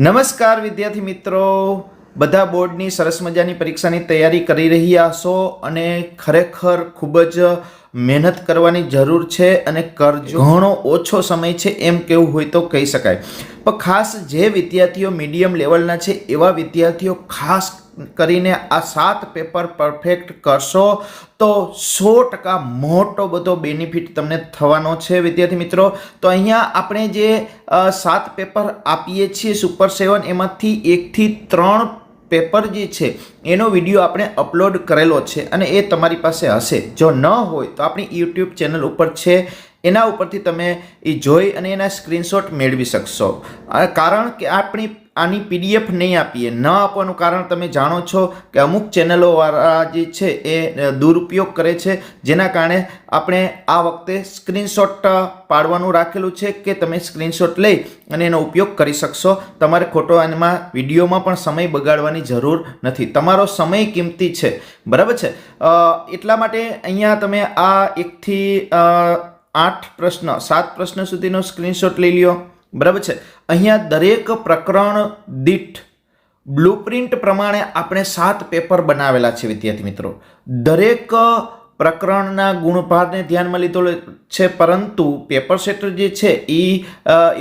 નમસ્કાર વિદ્યાર્થી મિત્રો. બધા બોર્ડની સરસ મજાની પરીક્ષાની તૈયારી કરી રહ્યા છો અને ખરેખર ખૂબ જ મહેનત કરવાની જરૂર છે અને કરજો. ઘણો ઓછો સમય છે એમ કેવું હોય તો કહી શકાય. પણ ખાસ જે વિદ્યાર્થીઓ મીડિયમ લેવલના છે એવા વિદ્યાર્થીઓ ખાસ કરીને આ સાત પેપર પરફેક્ટ કરશો તો સો ટકા મોટો બધો બેનિફિટ તમને થવાનો છે. વિદ્યાર્થી મિત્રો, તો અહીંયા આપણે જે સાત પેપર આપીએ છીએ સુપર સેવન, એમાંથી એકથી ત્રણ પેપર જે છે, એનો વીડિયો આપણે અપલોડ કરેલો છે અને એ તમારી પાસે હશે. જો ન હોય તો આપણી યુટ્યુબ ચેનલ ઉપર છે, એના ઉપરથી તમે એ જોઈ અને એના સ્ક્રીનશોટ મેળવી શકશો. કારણ કે આપણી આની પીડીએફ નહીં આપીએ. ન આપવાનું કારણ તમે જાણો છો કે અમુક ચેનલોવાળા જે છે એ દુરુપયોગ કરે છે, જેના કારણે આપણે આ વખતે સ્ક્રીનશોટ પાડવાનું રાખેલું છે કે તમે સ્ક્રીનશોટ લઈ અને એનો ઉપયોગ કરી શકશો. તમારે ખોટો એમાં વિડીયોમાં પણ સમય બગાડવાની જરૂર નથી. તમારો સમય કિંમતી છે. બરાબર છે? એટલા માટે અહીંયા તમે આ એકથી આઠ પ્રશ્ન, સાત પ્રશ્ન સુધીનો સ્ક્રીનશોટ લઈ લ્યો. બરાબર છે? અહીંયા દરેક પ્રકરણ દીઠ બ્લુપ્રિન્ટ પ્રમાણે આપણે સાત પેપર બનાવેલા છે વિદ્યાર્થી મિત્રો. દરેક પ્રકરણના ગુણભારને ધ્યાનમાં લીધો છે, પરંતુ પેપર સેટર જે છે એ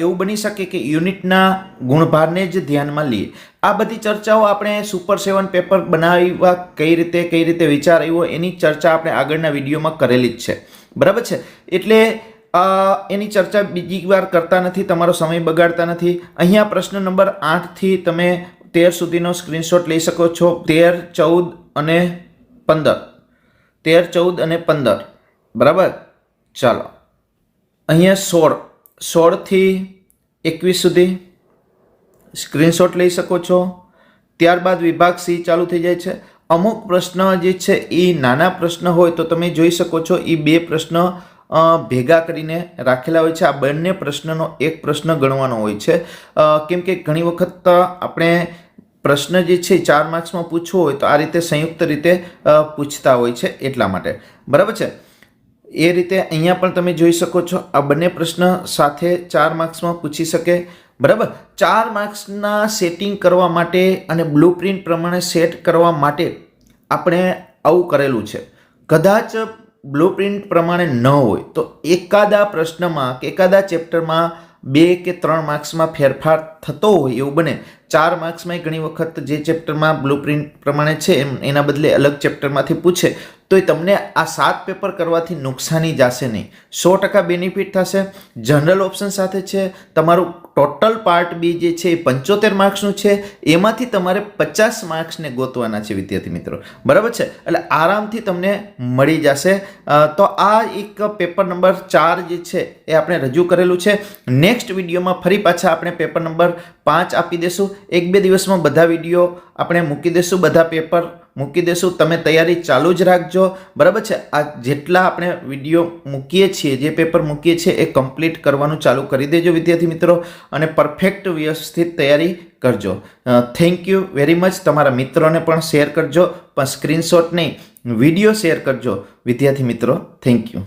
એવું બની શકે કે યુનિટના ગુણભારને જ ધ્યાનમાં લઈએ. આ બધી ચર્ચાઓ આપણે સુપર સેવન પેપર બનાવવા કઈ રીતે કઈ રીતે વિચાર આવ્યો એની ચર્ચા આપણે આગળના વિડીયોમાં કરેલી જ છે. બરાબર છે? એટલે એની ચર્ચા બીજી વાર કરતા નથી, તમારો સમય બગાડતા નથી. અહીંયા પ્રશ્ન નંબર આઠથી તમે તેર સુધીનો સ્ક્રીનશોટ લઈ શકો છો. તેર, ચૌદ અને પંદર. તેર, ચૌદ અને પંદર. બરાબર? ચાલો. અહીંયા સોળ. સોળથી એકવીસ સુધી સ્ક્રીનશોટ લઈ શકો છો. ત્યારબાદ વિભાગ સી ચાલુ થઈ જાય છે. અમુક પ્રશ્ન જે છે એ નાના પ્રશ્ન હોય તો તમે જોઈ શકો છો. એ બે પ્રશ્ન ભેગા કરીને રાખેલા હોય છે. આ બંને પ્રશ્નનો એક પ્રશ્ન ગણવાનો હોય છે. કેમ કે ઘણી વખત આપણે પ્રશ્ન જે છે ચાર માર્ક્સમાં પૂછવો હોય તો આ રીતે સંયુક્ત રીતે પૂછતા હોય છે એટલા માટે. બરાબર છે? એ રીતે અહીંયા પણ તમે જોઈ શકો છો આ બંને પ્રશ્ન સાથે ચાર માર્ક્સમાં પૂછી શકે. બરાબર? ચાર માર્ક્સના સેટિંગ કરવા માટે અને બ્લુ પ્રિન્ટ પ્રમાણે સેટ કરવા માટે આપણે આવું કરેલું છે. કદાચ બ્લુ પ્રિન્ટ પ્રમાણે ન હોય, તો એકાદા પ્રશ્નમાં કે એકાદા ચેપ્ટરમાં બે કે ત્રણ માર્ક્સમાં ફેરફાર થતો હોય એવું બને. ચાર માર્ક્સમાં ઘણી વખત જે ચેપ્ટરમાં બ્લુ પ્રિન્ટ પ્રમાણે છે, એમ એના બદલે અલગ ચેપ્ટરમાંથી પૂછે તો એ તમને આ સાત પેપર કરવાથી નુકસાની જશે નહીં. સો ટકા બેનિફિટ થશે. જનરલ ઓપ્શન સાથે છે, તમારું ટોટલ પાર્ટ બી જે છે એ પંચોતેર માર્ક્સનું છે, એમાંથી તમારે પચાસ માર્ક્સને ગોતવાના છે, વિદ્યાર્થી મિત્રો. બરાબર છે? એટલે આરામથી તમને મળી જશે. તો આ એક પેપર નંબર ચાર જે છે એ આપણે રજૂ કરેલું છે. નેક્સ્ટ વિડીયોમાં ફરી પાછા આપણે પેપર નંબર પાંચ આપી દેશું. એક બે દિવસમાં બધા વીડિયો આપણે મૂકી દઈશું બધા પેપર મૂકી દઈશું તમે તૈયારી ચાલુ જ રાખજો. બરાબર છે? આ જેટલા આપણે વીડિયો મૂકીએ છીએ, જે પેપર મૂકીએ છીએ, એ કમ્પ્લીટ કરવાનું ચાલુ કરી દેજો વિદ્યાર્થી મિત્રો અને પરફેક્ટ વ્યવસ્થિત તૈયારી કરજો. થેન્ક યુ વેરી મચ તમારા મિત્રોને પણ શેર કરજો. પણ સ્ક્રીનશોટ નહીં, વીડિયો શેર કરજો. વિદ્યાર્થી મિત્રો થેન્ક યુ